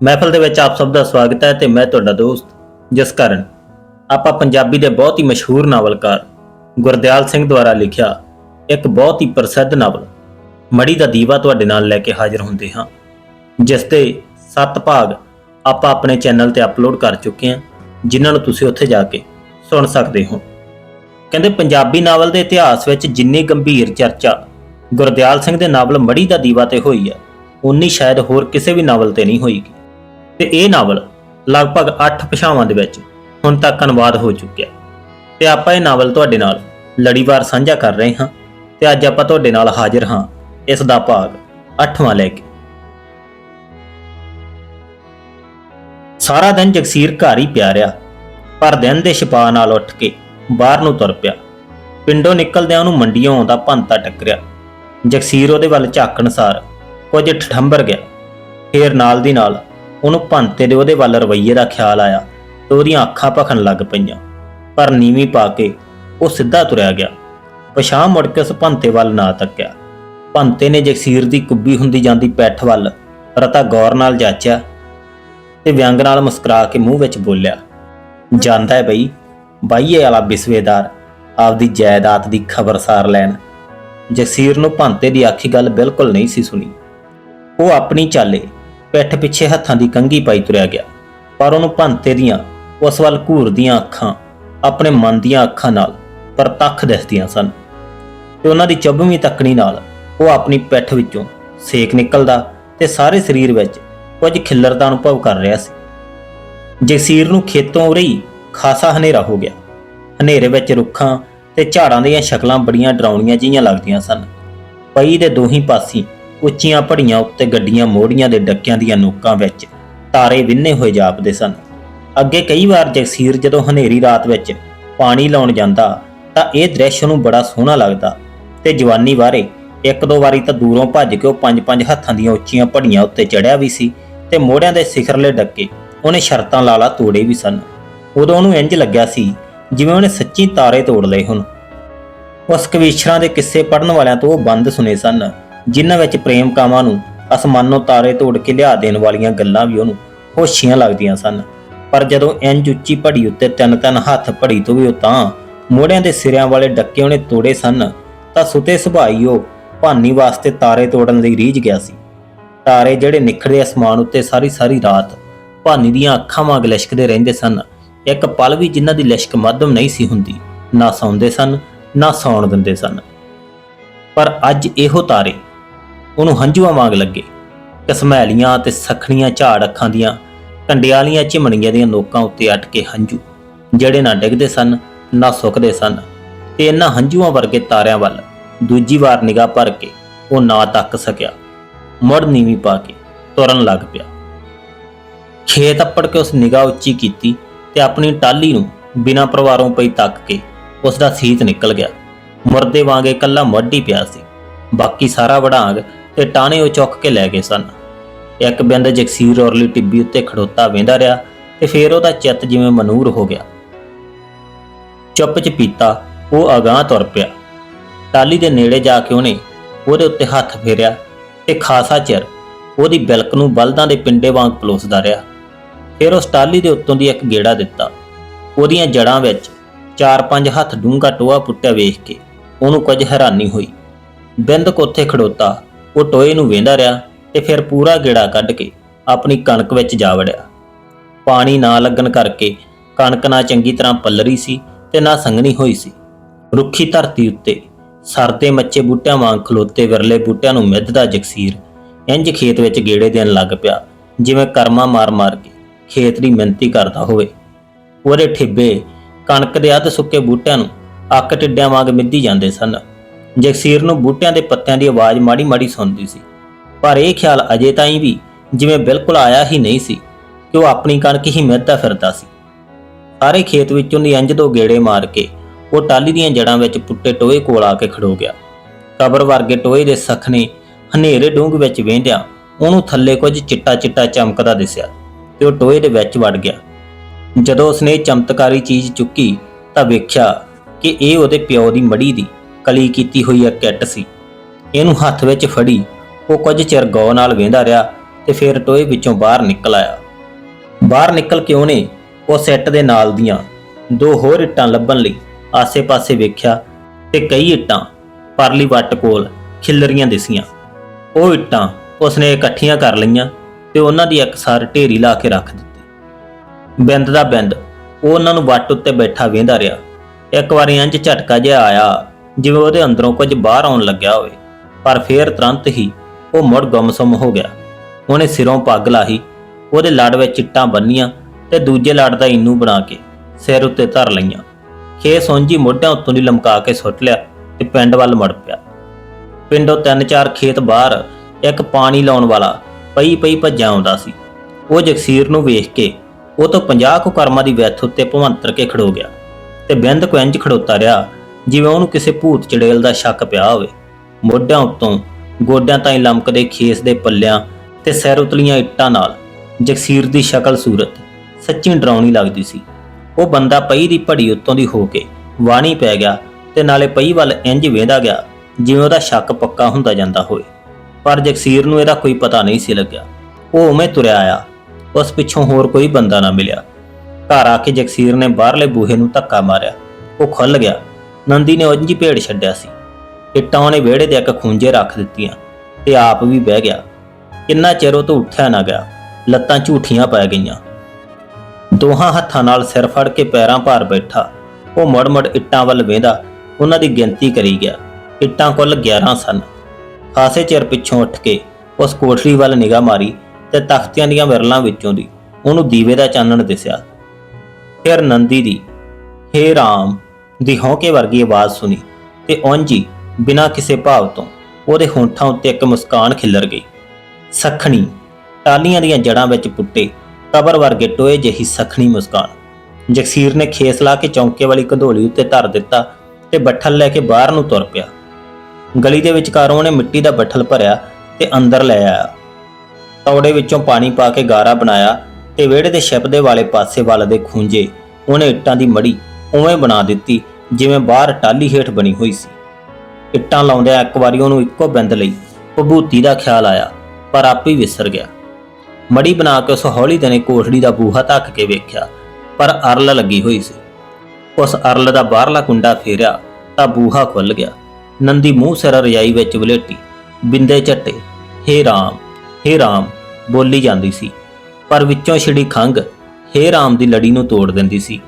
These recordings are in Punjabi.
ਮਹਿਫਲ ਦੇ ਵਿੱਚ ਆਪ ਸਭ ਦਾ ਸਵਾਗਤ ਹੈ ਤੇ ਮੈਂ ਤੁਹਾਡਾ ਦੋਸਤ ਜਿਸ ਜਸਕਰਨ। ਆਪਾਂ ਪੰਜਾਬੀ ਦੇ ਬਹੁਤ ਹੀ ਮਸ਼ਹੂਰ ਨਾਵਲਕਾਰ ਗੁਰਦਿਆਲ ਸਿੰਘ ਦੁਆਰਾ ਲਿਖਿਆ ਇੱਕ ਬਹੁਤ ਹੀ ਪ੍ਰਸਿੱਧ ਨਾਵਲ ਮੜੀ ਦਾ ਦੀਵਾ ਤੁਹਾਡੇ ਨਾਲ ਲੈ ਕੇ ਹਾਜ਼ਰ ਹੁੰਦੇ ਹਾਂ, ਜਿਸ ਦੇ 7 ਭਾਗ ਆਪਾਂ ਆਪਣੇ ਚੈਨਲ ਤੇ ਅਪਲੋਡ ਕਰ ਚੁੱਕੇ ਹਾਂ, ਜਿਨ੍ਹਾਂ ਨੂੰ ਤੁਸੀਂ ਉੱਥੇ ਜਾ ਕੇ ਸੁਣ ਸਕਦੇ ਹੋ। ਕਹਿੰਦੇ ਪੰਜਾਬੀ ਨਾਵਲ ਦੇ ਇਤਿਹਾਸ ਵਿੱਚ ਜਿੰਨੀ ਗੰਭੀਰ ਚਰਚਾ ਗੁਰਦਿਆਲ ਸਿੰਘ ਦੇ ਨਾਵਲ ਮੜੀ ਦਾ ਦੀਵਾ ਤੇ ਹੋਈ ਹੈ ਉਨੀ ਸ਼ਾਇਦ ਹੋਰ ਕਿਸੇ ਵੀ ਨਾਵਲ ਤੇ ਨਹੀਂ ਹੋਈਗੀ। ਤੇ ਇਹ ਨਾਵਲ ਲਗਭਗ 8 ਭਾਸ਼ਾਵਾਂ ਦੇ ਵਿੱਚ ਹੁਣ ਤੱਕ ਅਨੁਵਾਦ ਹੋ ਚੁੱਕਿਆ ਤੇ ਆਪਾਂ ਇਹ ਨਾਵਲ ਤੁਹਾਡੇ ਨਾਲ ਲੜੀਵਾਰ ਸਾਂਝਾ ਕਰ ਰਹੇ ਹਾਂ ਤੇ ਅੱਜ ਆਪਾਂ ਤੁਹਾਡੇ ਨਾਲ ਹਾਜ਼ਰ ਹਾਂ ਇਸ ਦਾ ਭਾਗ 8ਵਾਂ ਲੈ ਕੇ। ਸਾਰਾ ਦਿਨ ਜਗਸੀਰ ਘਰ ਹੀ ਪਿਆ ਰਿਹਾ, ਪਰ ਦਿਨ ਦੇ ਛਪਾ ਨਾਲ ਉੱਠ ਕੇ ਬਾਹਰ ਨੂੰ ਤੁਰ ਪਿਆ। ਪਿੰਡੋਂ ਨਿਕਲਦਿਆਂ ਉਹਨੂੰ ਮੰਡੀੋਂ ਆਉਂਦਾ ਭੰਤਾ ਟੱਕਰਿਆ। ਜਗਸੀਰ ਉਹਦੇ ਵੱਲ ਝਾਕਣ ਸਾਰ ਕੁਝ ਠਠੰਬਰ ਗਿਆ। ਫੇਰ ਨਾਲ ਦੀ ਨਾਲ ਉਹਨੂੰ ਭੰਤੇ ਦੇ ਉਹਦੇ ਵੱਲ ਰਵੱਈਏ ਦਾ ਖਿਆਲ ਆਇਆ ਤੇ ਉਹਦੀਆਂ ਅੱਖਾਂ ਭਖਣ ਲੱਗ ਪਈਆਂ। ਪਰ ਨੀਵੀਂ ਪਾ ਕੇ ਉਹ ਸਿੱਧਾ ਤੁਰਿਆ ਗਿਆ। ਪਛਾਂ ਮੁੜ ਕੇ ਉਸ ਭੰਤੇ ਵੱਲ ਨਾ ਤੱਕਿਆ। ਭੰਤੇ ਨੇ ਜਗਸੀਰ ਦੀ ਕੁੱਬੀ ਹੁੰਦੀ ਜਾਂਦੀ ਪੈਠ ਵੱਲ ਰਤਾ ਗੌਰ ਨਾਲ ਜਾਚਿਆ ਤੇ ਵਿਅੰਗ ਨਾਲ ਮੁਸਕਰਾ ਕੇ ਮੂੰਹ ਵਿੱਚ ਬੋਲਿਆ, ਜਾਂਦਾ ਹੈ ਬਈ, ਬਾਈਏ ਵਾਲਾ ਬਿਸਵੇਦਾਰ, ਆਪਦੀ ਜਾਇਦਾਦ ਦੀ ਖਬਰਸਾਰ ਲੈਣ। ਜਗਸੀਰ ਨੂੰ ਭੰਤੇ ਦੀ ਆਖੀ ਗੱਲ ਬਿਲਕੁਲ ਨਹੀਂ ਸੀ ਸੁਣੀ। ਉਹ ਆਪਣੀ ਚਾਲੇ ਪਿੱਠ ਪਿੱਛੇ ਹੱਥਾਂ ਦੀ ਕੰਗੀ ਪਾਈ ਤੁਰਿਆ ਗਿਆ। ਪਰ ਉਹਨੂੰ ਭੰਤੇ ਦੀਆਂ, ਉਸ ਵੱਲ ਘੂਰਦੀਆਂ ਅੱਖਾਂ, ਆਪਣੇ ਮਨ ਦੀਆਂ ਅੱਖਾਂ ਨਾਲ ਪ੍ਰਤੱਖ ਦਿਸਦੀਆਂ ਸਨ। ਤੇ ਉਹਨਾਂ ਦੀ ਚੱਬਵੀਂ ਤੱਕਣੀ ਨਾਲ ਉਹ ਆਪਣੀ ਪਿੱਠ ਵਿੱਚੋਂ ਸੇਕ ਨਿਕਲਦਾ ਤੇ ਸਾਰੇ ਸਰੀਰ ਵਿੱਚ ਕੁਝ ਖਿੱਲਰਦਾ ਅਨੁਭਵ ਕਰ ਰਿਹਾ ਸੀ। ਜਗਸੀਰ ਨੂੰ ਖੇਤੋਂ ਉਰੇ ਹੀ ਖਾਸਾ ਹਨੇਰਾ ਹੋ ਗਿਆ। ਹਨੇਰੇ ਵਿੱਚ ਰੁੱਖਾਂ ਤੇ ਝਾੜਾਂ ਦੀਆਂ ਸ਼ਕਲਾਂ ਬੜੀਆਂ ਡਰਾਉਣੀਆਂ ਜਿਹੀਆਂ ਲੱਗਦੀਆਂ ਸਨ। ਪਈ ਦੇ ਦੋਹੀਂ ਪਾਸੀ ਉੱਚੀਆਂ ਭੜੀਆਂ ਉੱਤੇ ਗੱਡੀਆਂ ਮੋੜੀਆਂ ਦੇ ਡੱਕਿਆਂ ਦੀਆਂ ਨੋਕਾਂ ਵਿੱਚ ਤਾਰੇ ਵਿੰਨੇ ਹੋਏ ਜਾਪਦੇ ਸਨ। ਅੱਗੇ ਕਈ ਵਾਰ ਜਗਸੀਰ ਜਦੋਂ ਹਨੇਰੀ ਰਾਤ ਵਿੱਚ ਪਾਣੀ ਲਾਉਣ ਜਾਂਦਾ ਤਾਂ ਇਹ ਦ੍ਰਿਸ਼ ਨੂੰ ਬੜਾ ਸੋਹਣਾ ਲੱਗਦਾ ਤੇ ਜਵਾਨੀ ਬਾਰੇ ਇੱਕ ਦੋ ਵਾਰੀ ਤਾਂ ਦੂਰੋਂ ਭੱਜ ਕੇ ਉਹ ਪੰਜ ਪੰਜ ਹੱਥਾਂ ਦੀਆਂ ਉੱਚੀਆਂ ਭੜੀਆਂ ਉੱਤੇ ਚੜਿਆ ਵੀ ਸੀ ਤੇ ਮੋੜਿਆਂ ਦੇ ਸਿਖਰਲੇ ਡੱਕੇ ਉਹਨੇ ਸ਼ਰਤਾਂ ਲਾਲਾ ਤੋੜੇ ਵੀ ਸਨ। ਉਦੋਂ ਉਹਨੂੰ ਇੰਜ ਲੱਗਿਆ ਸੀ ਜਿਵੇਂ ਉਹਨੇ ਸੱਚੀ ਤਾਰੇ ਤੋੜ ਲਏ ਹੁਣ। ਉਸ ਕਵੀਸ਼ਰਾਂ ਦੇ ਕਿੱਸੇ ਪੜਨ ਵਾਲਿਆਂ ਤੋਂ ਉਹ ਬੰਦ ਸੁਨੇ ਸਨ। ਜਿਨ੍ਹਾਂ ਵਿੱਚ ਪ੍ਰੇਮ ਕਾਮਾਂ ਨੂੰ, ਅਸਮਾਨੋਂ ਤਾਰੇ ਤੋੜ ਕੇ ਲਿਆ ਦੇਣ ਵਾਲੀਆਂ ਗੱਲਾਂ ਵੀ ਉਹਨੂੰ ਹੋਸ਼ੀਆਂ ਲੱਗਦੀਆਂ ਸਨ। ਪਰ ਜਦੋਂ ਇੰਜ ਉੱਚੀ ਪੜੀ ਉੱਤੇ ਤਿੰਨ ਤਿੰਨ ਹੱਥ ਪੜੀ ਤੋਂ ਵੀ ਉਹ ਤਾਂ ਮੋੜਿਆਂ ਦੇ ਸਿਰਿਆਂ ਵਾਲੇ ਡੱਕੇ ਉਹਨੇ ਤੋੜੇ ਸਨ, ਤਾਂ ਸੁਤੇ ਸੁਭਾਈ ਉਹ ਭਾਨੀ ਵਾਸਤੇ ਤਾਰੇ ਤੋੜਨ ਲਈ ਰੀਝ ਗਿਆ ਸੀ। ਤਾਰੇ ਜਿਹੜੇ ਨਿਖੜੇ ਅਸਮਾਨ ਉੱਤੇ ਸਾਰੀ ਸਾਰੀ ਰਾਤ ਭਾਨੀ ਦੀਆਂ ਅੱਖਾਂ ਵਾਂਗ ਲਿਸ਼ਕਦੇ ਰਹਿੰਦੇ ਸਨ। ਇੱਕ ਪਲ ਵੀ ਜਿਨ੍ਹਾਂ ਦੀ ਲਿਸ਼ਕ ਮੱਧਮ ਨਹੀਂ ਸੀ ਹੁੰਦੀ, ਨਾ ਸੌਂਦੇ ਸਨ, ਨਾ ਸੌਣ ਦਿੰਦੇ ਸਨ। ਪਰ ਅੱਜ ਇਹੋ ਤਾਰੇ ਉਹਨੂੰ ਹੰਝੂਆਂ ਵਾਂਗ ਲੱਗੇ। ਕਸਮੈਲੀਆਂ ਤੇ ਸਖਣੀਆਂ ਝਾੜ ਅੱਖਾਂ ਦੀਆਂ, ਕੰਡਿਆਲੀਆਂ ਝਿਮਣੀਆਂ ਦੀਆਂ ਨੋਕਾਂ ਉੱਤੇ ਅਟ ਕੇ ਹੰਝੂ। ਜਿਹੜੇ ਨਾ ਡਿੱਗਦੇ ਸਨ, ਨਾ ਸੁੱਕਦੇ ਸਨ ਤੇ ਇਹਨਾਂ ਹੰਝੂਆਂ ਵਰਗੇ ਤਾਰਿਆਂ ਵੱਲ ਦੂਜੀ ਵਾਰ ਨਿਗਾਹ ਭਰ ਕੇ ਉਹ ਨਾ ਤੱਕ ਸਕਿਆ। ਮੁੜ ਨੀਵੀਂ ਪਾ ਕੇ ਤੁਰਨ ਲੱਗ ਪਿਆ। ਖੇਤ ਅੱਪੜ ਕੇ ਉਸ ਨਿਗਾਹ ਉੱਚੀ ਕੀਤੀ ਤੇ ਆਪਣੀ ਟਾਲੀ ਨੂੰ ਬਿਨਾਂ ਪਰਵਾਰੋਂ ਪਈ ਤੱਕ ਕੇ ਉਸ ਦਾ ਸੀਤ ਨਿਕਲ ਗਿਆ। ਮੁਰਦੇ ਵਾਂਗ ਇਕੱਲਾ ਮੁੱਢ ਹੀ ਪਿਆ ਸੀ। ਬਾਕੀ ਸਾਰਾ ਵੜਾਂਗ ਤੇ ਟਾਣੇ ਉਹ ਚੁੱਕ ਕੇ ਲੈ ਗਏ ਸਨ। ਇੱਕ ਬਿੰਦ ਜਗਸੀਰ ਔਰਲੀ ਟਿੱਬੀ ਉੱਤੇ ਖੜੋਤਾ ਵੇਂਦਾ ਰਿਹਾ ਤੇ ਫੇਰ ਉਹਦਾ ਚਿੱਤ ਜਿਵੇਂ ਮਨੂਰ ਹੋ ਗਿਆ। ਚੁੱਪ ਚ ਪੀਤਾ ਉਹ ਅਗਾਹ ਤੁਰ ਪਿਆ। ਟਾਲੀ ਦੇ ਨੇੜੇ ਜਾ ਕੇ ਉਹਨੇ ਉਹਦੇ ਉੱਤੇ ਹੱਥ ਫੇਰਿਆ ਤੇ ਖਾਸਾ ਚਿਰ ਉਹਦੀ ਬਿਲਕ ਨੂੰ ਬਲਦਾਂ ਦੇ ਪਿੰਡੇ ਵਾਂਗ ਪਲੋਸਦਾ ਰਿਹਾ। ਫਿਰ ਉਸ ਟਾਲੀ ਦੇ ਉੱਤੋਂ ਦੀ ਇੱਕ ਗੇੜਾ ਦਿੱਤਾ। ਉਹਦੀਆਂ ਜੜਾਂ ਵਿੱਚ ਚਾਰ ਪੰਜ ਹੱਥ ਡੂੰਘਾ ਟੋਆ ਪੁੱਟਿਆ ਵੇਖ ਕੇ ਉਹਨੂੰ ਕੁਝ ਹੈਰਾਨੀ ਹੋਈ। ਬਿੰਦ ਕੋਥੇ ਖੜੋਤਾ ਉਹ ਟੋਏ ਨੂੰ ਵੇਂਦਾ ਰਿਹਾ ਤੇ ਫਿਰ ਪੂਰਾ ਗੇੜਾ ਕੱਢ ਕੇ ਆਪਣੀ ਕਣਕ ਵਿੱਚ ਜਾ ਵੜਿਆ। ਪਾਣੀ ਨਾ ਲੱਗਣ ਕਰਕੇ ਕਣਕ ਨਾ ਚੰਗੀ ਤਰ੍ਹਾਂ ਪੱਲਰੀ ਸੀ ਤੇ ਨਾ ਸੰਘਣੀ ਹੋਈ ਸੀ। ਰੁੱਖੀ ਧਰਤੀ ਉੱਤੇ ਸਰਦੇ ਮੱਚੇ ਬੂਟਿਆਂ ਵਾਂਗ ਖਲੋਤੇ ਵਿਰਲੇ ਬੂਟਿਆਂ ਨੂੰ ਮਿੱਧਦਾ ਜਗਸੀਰ ਇੰਜ ਖੇਤ ਵਿੱਚ ਗੇੜੇ ਦੇਣ ਲੱਗ ਪਿਆ, ਜਿਵੇਂ ਕਰਮਾ ਮਾਰ-ਮਾਰ ਕੇ ਖੇਤ ਦੀ ਮਿਹਨਤੀ ਕਰਦਾ ਹੋਵੇ। ਉਹਦੇ ਠਿੱਬੇ ਕਣਕ ਦੇ ਅੱਧ ਸੁੱਕੇ ਬੂਟਿਆਂ ਨੂੰ ਅੱਕ ਟਿੱਡਿਆਂ ਵਾਂਗ ਮਿੱਧੀ ਜਾਂਦੇ ਸਨ। ਜਗਸੀਰ ਨੂੰ ਬੂਟਿਆਂ ਦੇ ਪੱਤਿਆਂ ਦੀ ਆਵਾਜ਼ ਮਾੜੀ-ਮਾੜੀ ਸੁਣਦੀ ਸੀ। ਪਰ ਇਹ ਖਿਆਲ ਅਜੇ ਤਾਈਂ ਵੀ ਜਿਵੇਂ ਬਿਲਕੁਲ ਆਇਆ ਹੀ ਨਹੀਂ ਸੀ ਕਿ ਉਹ ਆਪਣੀ ਕਣਕ ਹੀ ਮਿਹਦਾ ਫਿਰਦਾ ਸੀ। ਸਾਰੇ ਖੇਤ ਵਿੱਚੋਂ ਦੀ ਇੰਜ ਦੋ ਗੇੜੇ ਮਾਰ ਕੇ ਉਹ ਟਾਲੀ ਦੀਆਂ ਜੜਾਂ ਵਿੱਚ ਪੁੱਟੇ ਟੋਏ ਕੋਲ ਆ ਕੇ ਖੜੋ ਗਿਆ। ਕਬਰ ਵਰਗੇ ਟੋਏ ਦੇ ਸਖਨੇ ਹਨੇਰੇ ਡੂੰਘ ਵਿੱਚ ਵੇਂਦਿਆਂ ਉਹਨੂੰ ਥੱਲੇ ਕੁਝ ਚਿੱਟਾ ਚਿੱਟਾ ਚਮਕਦਾ ਦਿਸਿਆ ਤੇ ਉਹ ਟੋਏ ਦੇ ਵਿੱਚ ਵੜ ਗਿਆ। ਜਦੋਂ ਉਸਨੇ ਚਮਤਕਾਰੀ ਚੀਜ਼ ਚੁੱਕੀ ਤਾਂ ਵੇਖਿਆ ਕਿ ਇਹ ਉਹਦੇ ਪਿਓ ਦੀ ਮੜੀ ਦੀ ਕਲੀ ਕੀਤੀ ਹੋਈ ਇੱਕ ਕਿੱਟ ਸੀ। ਇਹਨੂੰ ਹੱਥ ਵਿੱਚ ਫੜੀ, ਉਹ ਕੁਝ ਚਿਰ ਗੌ ਨਾਲ ਵੇਂਦਾ ਰਿਹਾ ਤੇ ਫਿਰ ਟੋਏ ਵਿੱਚੋਂ ਬਾਹਰ ਨਿਕਲ ਆਇਆ। ਬਾਹਰ ਨਿਕਲ ਕੇ ਉਹਨੇ ਉਹ ਸੈੱਟ ਦੇ ਨਾਲ ਦੀਆਂ ਦੋ ਹੋਰ ਇੱਟਾਂ ਲੱਭਣ ਲਈ ਆਸੇ-ਪਾਸੇ ਵੇਖਿਆ ਤੇ ਕਈ ਇੱਟਾਂ ਪਰਲੀ ਵੱਟ ਕੋਲ ਖਿੱਲਰੀਆਂ ਦਿਸੀਆਂ। ਉਹ ਇੱਟਾਂ ਉਸਨੇ ਇਕੱਠੀਆਂ ਕਰ ਲਈਆਂ ਤੇ ਉਹਨਾਂ ਦੀ ਇਕਸਾਰ ਢੇਰੀ ਲਾ ਕੇ ਰੱਖ ਦਿੱਤੀ। ਬਿੰਦ ਦਾ ਬਿੰਦ, ਉਹ ਉਹਨਾਂ ਨੂੰ ਵੱਟ ਉੱਤੇ ਬੈਠਾ ਵੇਂਦਾ ਰਿਹਾ। ਇੱਕ ਵਾਰੀ ਇੰਜ ਝਟਕਾ ਜਿਹਾ ਆਇਆ ਜਿਵੇਂ ਉਹਦੇ ਅੰਦਰੋਂ ਕੁਝ ਬਾਹਰ ਆਉਣ ਲੱਗਿਆ ਹੋਵੇ, ਪਰ ਫੇਰ ਤੁਰੰਤ ਹੀ ਉਹ ਮੁੜ ਗੁੰਮਸੁੰਮ ਹੋ ਗਿਆ। ਉਹਨੇ ਸਿਰੋਂ ਪੱਗ ਲਾਹੀ, ਉਹਦੇ ਲੜ ਵਿੱਚ ਚਿੱਟਾਂ ਬੰਨੀਆਂ ਤੇ ਦੂਜੇ ਲੜ ਦਾ ਇੰਨੂ ਬਣਾ ਕੇ ਸਿਰ ਉੱਤੇ ਧਰ ਲਈਆਂ। ਖੇ ਸੌਂਜੀ ਮੋਢਿਆਂ ਉੱਤੋਂ ਦੀ ਲਮਕਾ ਕੇ ਸੁੱਟ ਲਿਆ ਤੇ ਪਿੰਡ ਵੱਲ ਮੁੜ ਪਿਆ। ਪਿੰਡੋਂ ਤਿੰਨ ਚਾਰ ਖੇਤ ਬਾਹਰ ਇੱਕ ਪਾਣੀ ਲਾਉਣ ਵਾਲਾ ਪਈ ਪਈ ਭੱਜਾ ਆਉਂਦਾ ਸੀ। ਉਹ ਜਗਸੀਰ ਨੂੰ ਵੇਖ ਕੇ ਉਹ ਤੋਂ 50 ਕੁ ਕਰਮਾਂ ਦੀ ਵਿੱਥ ਉੱਤੇ ਭਵੰਤਰ ਕੇ ਖੜੋ ਗਿਆ ਤੇ ਬਿੰਦ ਕੋ ਇੰਜ ਖੜੋਤਾ ਰਿਹਾ ਜਿਵੇਂ ਉਹਨੂੰ ਕਿਸੇ ਭੂਤ ਚੜੇਲ ਦਾ ਸ਼ੱਕ ਪਿਆ ਹੋਵੇ। ਮੋਢਿਆਂ ਉੱਤੋਂ ਗੋਡਿਆਂ ਤਾਈਂ ਲਮਕਦੇ ਖੇਸ ਦੇ ਪੱਲਿਆਂ ਤੇ ਸਿਰ ਉਤਲੀਆਂ ਇੱਟਾਂ ਨਾਲ ਜਗਸੀਰ ਦੀ ਸ਼ਕਲ ਸੂਰਤ ਸੱਚੀ ਡਰਾਉਣੀ ਲੱਗਦੀ ਸੀ। ਉਹ ਬੰਦਾ ਪਈ ਦੀ ਭੜੀ ਉੱਤੋਂ ਦੀ ਹੋ ਕੇ ਵਾਣੀ ਪੈ ਗਿਆ ਤੇ ਨਾਲੇ ਪਈ ਵੱਲ ਇੰਜ ਵੇਂਦਾ ਗਿਆ ਜਿਵੇਂ ਉਹਦਾ ਸ਼ੱਕ ਪੱਕਾ ਹੁੰਦਾ ਜਾਂਦਾ ਹੋਵੇ। ਪਰ ਜਗਸੀਰ ਨੂੰ ਇਹਦਾ ਕੋਈ ਪਤਾ ਨਹੀਂ ਸੀ ਲੱਗਿਆ। ਉਹ ਉਵੇਂ ਤੁਰਿਆ ਆਇਆ। ਉਸ ਪਿੱਛੋਂ ਹੋਰ ਕੋਈ ਬੰਦਾ ਨਾ ਮਿਲਿਆ। ਘਰ ਆ ਕੇ ਜਗਸੀਰ ਨੇ ਬਾਹਰਲੇ ਬੂਹੇ ਨੂੰ ਧੱਕਾ ਮਾਰਿਆ। ਉਹ ਖੁੱਲ ਗਿਆ। ਨੰਦੀ ਨੇ ਉਂਝ ਹੀ ਭੇੜ ਛੱਡਿਆ ਸੀ। ਇੱਟਾਂ ਉਹਨੇ ਵਿਹੜੇ ਦੇ ਇੱਕ ਖੂੰਜੇ ਰੱਖ ਦਿੱਤੀਆਂ ਤੇ ਆਪ ਵੀ ਬਹਿ ਗਿਆ। ਕਿੰਨਾ ਚਿਰ ਉਹ ਤੋਂ ਉੱਠਿਆ ਨਾ ਗਿਆ, ਲੱਤਾਂ ਝੂਠੀਆਂ ਪੈ ਗਈਆਂ। ਦੋਹਾਂ ਹੱਥਾਂ ਨਾਲ ਸਿਰ ਫੜ ਕੇ ਪੈਰਾਂ ਭਾਰ ਬੈਠਾ, ਉਹ ਮੜ-ਮੜ ਇੱਟਾਂ ਵੱਲ ਵੇਂਦਾ, ਉਹਨਾਂ ਦੀ ਗਿਣਤੀ ਕਰੀ ਗਿਆ। ਇੱਟਾਂ ਕੁੱਲ 11 ਸਨ। ਖਾਸੇ ਚਿਰ ਪਿੱਛੋਂ ਉੱਠ ਕੇ ਉਸ ਕੋਠੜੀ ਵੱਲ ਨਿਗਾਹ ਮਾਰੀ ਤੇ ਤਖਤੀਆਂ ਦੀਆਂ ਵਿਰਲਾਂ ਵਿੱਚੋਂ ਦੀ ਉਹਨੂੰ ਦੀਵੇ ਦਾ ਚਾਨਣ ਦਿਸਿਆ। ਫਿਰ ਨੰਦੀ ਦੀ, ਹੇ ਰਾਮ ਦੀ ਹੌਕੇ ਵਰਗੀ ਆਵਾਜ਼ ਸੁਣੀ ਤੇ ਉਂਝ ਬਿਨਾਂ ਕਿਸੇ ਭਾਵ ਤੋਂ ਉਹਦੇ ਹੋਂਠਾਂ ਉੱਤੇ ਇੱਕ ਮੁਸਕਾਨ ਖਿਲਰ ਗਈ। ਸਖਣੀ ਟਾਲੀਆਂ ਦੀਆਂ ਜੜਾਂ ਵਿੱਚ ਪੁੱਟੇ ਕਬਰ ਵਰਗੇ ਟੋਏ ਜਿਹੀ ਸਖਣੀ ਮੁਸਕਾਨ। ਜਗਸੀਰ ਨੇ ਖੇਸ ਲਾ ਕੇ ਚੌਂਕੇ ਵਾਲੀ ਕੰਧੋਲੀ ਉੱਤੇ ਧਰ ਦਿੱਤਾ ਤੇ ਬੱਠਲ ਲੈ ਕੇ ਬਾਹਰ ਨੂੰ ਤੁਰ ਪਿਆ। ਗਲੀ ਦੇ ਵਿਚਕਾਰੋਂ ਉਹਨੇ ਮਿੱਟੀ ਦਾ ਬੱਠਲ ਭਰਿਆ ਤੇ ਅੰਦਰ ਲੈ ਆਇਆ। ਤੌੜੇ ਵਿੱਚੋਂ ਪਾਣੀ ਪਾ ਕੇ ਗਾਰਾ ਬਣਾਇਆ ਤੇ ਵਿਹੜੇ ਦੇ ਛਿਪਦੇ ਵਾਲੇ ਪਾਸੇ ਵੱਲ ਦੇ ਖੂੰਜੇ ਉਹਨੇ ਇੱਟਾਂ ਦੀ ਮੜੀ ਉਵੇਂ ਬਣਾ ਦਿੱਤੀ ਜਿਵੇਂ ਬਾਹਰ ਟਾਲੀ ਹੇਠ ਬਣੀ ਹੋਈ ਸੀ। ਇੱਟਾਂ ਲਾਉਂਦਿਆਂ ਇੱਕ ਵਾਰੀ ਉਹਨੂੰ ਇੱਕੋ ਬਿੰਦ ਲਈ ਭਭੂਤੀ ਦਾ ਖਿਆਲ ਆਇਆ, ਪਰ ਆਪੇ ਹੀ ਵਿਸਰ ਗਿਆ। ਮੜੀ ਬਣਾ ਕੇ ਉਸ ਹੌਲੀ ਦਨੇ ਕੋਠੜੀ ਦਾ ਬੂਹਾ ਧੱਕ ਕੇ ਵੇਖਿਆ, ਪਰ ਅਰਲ ਲੱਗੀ ਹੋਈ ਸੀ। ਉਸ ਅਰਲ ਦਾ ਬਾਹਰਲਾ ਕੁੰਡਾ ਫੇਰਿਆ ਤਾਂ ਬੂਹਾ ਖੁੱਲ ਗਿਆ। ਨੰਦੀ ਮੂੰਹ ਸਿਰ ਰਜਾਈ ਵਿੱਚ ਵਲੇਟੀ, ਬਿੰਦੇ ਝੱਟੇ, ਹੇ ਰਾਮ ਹੇ ਰਾਮ, ਬੋਲੀ ਜਾਂਦੀ ਸੀ, ਪਰ ਵਿੱਚੋਂ ਛਿੜੀ ਖੰਗ ਹੇ ਰਾਮ ਦੀ ਲੜੀ ਨੂੰ ਤੋੜ ਦਿੰਦੀ ਸੀ।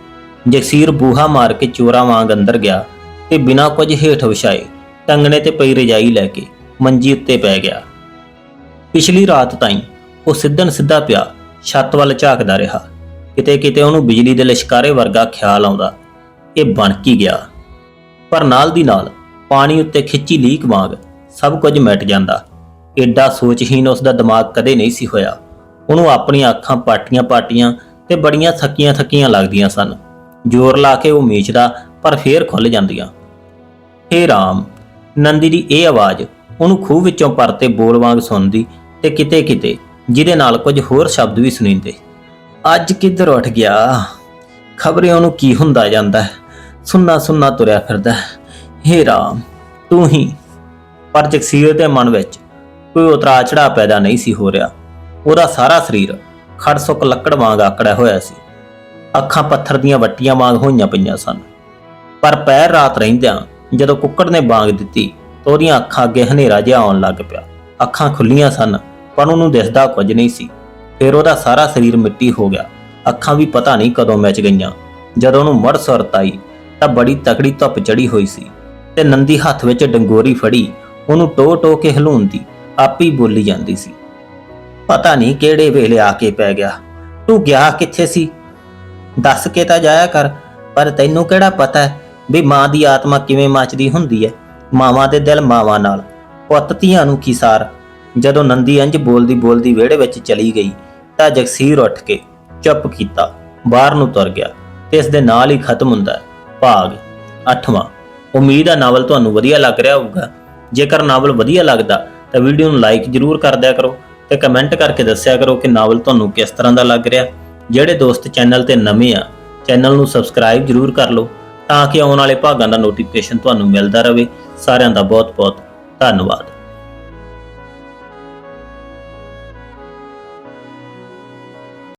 ਜਗਸੀਰ ਬੂਹਾ ਮਾਰ ਕੇ ਚੋਰਾ ਵਾਂਗ ਅੰਦਰ ਗਿਆ ਤੇ ਬਿਨਾਂ ਕੁਝ ਹੇਠ ਵਿਛਾਏ ਟੰਗਣੇ ਤੇ ਪਈ ਰਜਾਈ ਲੈ ਕੇ ਮੰਜੀ ਉੱਤੇ ਪੈ ਗਿਆ। ਪਿਛਲੀ ਰਾਤ ਤਾਈਂ ਉਹ ਸਿੱਧਨ ਸਿੱਧਾ ਪਿਆ ਛੱਤ ਵੱਲ ਝਾਕਦਾ ਰਿਹਾ। ਕਿਤੇ ਕਿਤੇ ਉਹਨੂੰ ਬਿਜਲੀ ਦੇ ਲਸ਼ਕਾਰੇ ਵਰਗਾ ਖਿਆਲ ਆਉਂਦਾ। ਇਹ ਬਣ ਕੀ ਗਿਆ? ਪਰ ਨਾਲ ਦੀ ਨਾਲ ਪਾਣੀ ਉੱਤੇ ਖਿੱਚੀ ਲੀਕ ਵਾਂਗ ਸਭ ਕੁਝ ਮਿਟ ਜਾਂਦਾ। ਏਡਾ ਸੋਚਹੀਨ ਉਸ ਦਾ ਦਿਮਾਗ ਕਦੇ ਨਹੀਂ ਸੀ ਹੋਇਆ। ਉਹਨੂੰ ਆਪਣੀਆਂ ਅੱਖਾਂ ਪਾਟੀਆਂ-ਪਾਟੀਆਂ ਤੇ ਬੜੀਆਂ ਥੱਕੀਆਂ-ਥੱਕੀਆਂ ਲੱਗਦੀਆਂ ਸਨ। ਜ਼ੋਰ ਲਾ ਕੇ ਉਹ ਮੀਚਦਾ ਪਰ ਫੇਰ ਖੁੱਲ ਜਾਂਦੀਆਂ। ਹੇ ਰਾਮ, ਨੰਦੀ ਦੀ ਇਹ ਆਵਾਜ਼ ਉਹਨੂੰ ਖੂਹ ਵਿੱਚੋਂ ਪਰਤੇ ਬੋਲ ਵਾਂਗ ਸੁਣਦੀ ਤੇ ਕਿਤੇ-ਕਿਤੇ ਜਿਹਦੇ ਨਾਲ ਕੁਝ ਹੋਰ ਸ਼ਬਦ ਵੀ ਸੁਣੀਂਦੇ। ਅੱਜ ਕਿੱਧਰ ਉੱਠ ਗਿਆ? ਖਬਰੇ ਉਹਨੂੰ ਕੀ ਹੁੰਦਾ ਜਾਂਦਾ? ਹੈ ਸੁੰਨਾ ਸੁੰਨਾ ਤੁਰਿਆ ਫਿਰਦਾ। ਹੈ। ਹੇ ਰਾਮ, ਤੂੰ ਹੀ। ਪਰ ਜਗਸੀਰ ਦੇ ਮਨ ਵਿੱਚ ਕੋਈ ਉਤਰਾ ਚੜਾ ਪੈਦਾ ਨਹੀਂ ਸੀ ਹੋ ਰਿਹਾ। ਉਹਦਾ ਸਾਰਾ ਸਰੀਰ ਖੜਸੁੱਕ ਲੱਕੜ ਵਾਂਗ ਆਕੜਿਆ ਹੋਇਆ ਸੀ। ਅੱਖਾਂ ਪੱਥਰ ਦੀਆਂ ਵੱਟੀਆਂ ਵਾਂਗ ਹੋਈਆਂ ਪਈਆਂ ਸਨ। ਪਰ ਪੈਰ ਰਾਤ ਰਹਿੰਦਿਆਂ ਜਦੋਂ ਕੁੱਕੜ ਨੇ ਬਾਂਗ ਦਿੱਤੀ ਤਾਂ ਉਹਦੀਆਂ ਅੱਖਾਂ ਅੱਗੇ ਹਨੇਰਾ ਜਿਹਾ ਆਉਣ ਲੱਗ ਪਿਆ। ਅੱਖਾਂ ਖੁੱਲੀਆਂ ਸਨ, ਪਰ ਉਹਨੂੰ ਦਿਸਦਾ ਕੁਝ ਨਹੀਂ ਸੀ। ਫਿਰ ਉਹਦਾ ਸਾਰਾ ਸਰੀਰ ਮਿੱਟੀ ਹੋ ਗਿਆ। ਅੱਖਾਂ ਵੀ ਪਤਾ ਨਹੀਂ ਕਦੋਂ ਮੱਚ ਗਈਆਂ। ਜਦੋਂ ਉਹਨੂੰ ਮੜ ਸੁਰਤ ਆਈ ਤਾਂ ਬੜੀ ਤਕੜੀ ਧੁੱਪ ਚੜੀ ਹੋਈ ਸੀ ਤੇ ਨੰਦੀ ਹੱਥ ਵਿੱਚ ਡੰਗੋਰੀ ਫੜੀ, ਉਹਨੂੰ ਟੋ ਟੋ ਕੇ ਹਲੂੰਦੀ ਆਪੀ ਬੋਲੀ ਜਾਂਦੀ ਸੀ। ਪਤਾ ਨਹੀਂ ਕਿਹੜੇ ਵੇਲੇ ਆ ਕੇ ਪੈ ਗਿਆ। ਤੂੰ ਗਿਆ ਕਿੱਥੇ ਸੀ? ਦੱਸ ਕੇ ਤਾਂ ਜਾਇਆ ਕਰ, ਪਰ ਤੈਨੂੰ ਕਿਹੜਾ ਪਤਾ ਹੈ ਵੀ ਮਾਂ ਦੀ ਆਤਮਾ ਕਿਵੇਂ ਮੱਚਦੀ ਹੁੰਦੀ ਹੈ, ਮਾਵਾਂ ਦੇ ਦਿਲ ਮਾਵਾਂ ਨਾਲ। ਪੁੱਤ ਧੀਆਂ ਨੂੰ ਕੀ ਸਾਰ? ਜਦੋਂ ਨੰਦੀ ਇੰਜ ਬੋਲਦੀ ਬੋਲਦੀ ਵਿਹੜੇ ਵਿੱਚ ਚਲੀ ਗਈ, ਤਾਂ ਜਗਸੀਰ ਉੱਠ ਕੇ ਚੁੱਪ ਕੀਤਾ, ਬਾਹਰ ਨੂੰ ਤੁਰ ਗਿਆ ਤੇ ਇਸ ਦੇ ਨਾਲ ਹੀ ਖਤਮ ਹੁੰਦਾ ਹੈ, ਭਾਗ। 8ਵਾਂ ਉਮੀਦ ਹੈ ਨਾਵਲ ਤੁਹਾਨੂੰ ਵਧੀਆ ਲੱਗ ਰਿਹਾ ਹੋਊਗਾ। ਜੇਕਰ ਨਾਵਲ ਵਧੀਆ ਲੱਗਦਾ, ਤਾਂ ਵੀਡੀਓ ਨੂੰ ਲਾਈਕ ਜਰੂਰ ਕਰ ਦਿਆ ਕਰੋ ਤੇ ਕਮੈਂਟ ਕਰਕੇ ਦੱਸਿਆ ਕਰੋ ਕਿ ਨਾਵਲ ਤੁਹਾਨੂੰ ਕਿਸ ਤਰ੍ਹਾਂ ਦਾ ਲੱਗ ਰਿਹਾ। ਜਿਹੜੇ ਦੋਸਤ ਚੈਨਲ ਤੇ ਨਵੇਂ ਆ, ਚੈਨਲ ਨੂੰ ਸਬਸਕ੍ਰਾਈਬ ਜਰੂਰ ਕਰ ਲਓ ਤਾਂ ਕਿ ਆਉਣ ਵਾਲੇ ਭਾਗਾਂ ਦਾ ਨੋਟੀਫਿਕੇਸ਼ਨ ਤੁਹਾਨੂੰ ਮਿਲਦਾ ਰਹੇ। ਸਾਰਿਆਂ ਦਾ ਬਹੁਤ ਬਹੁਤ ਧੰਨਵਾਦ।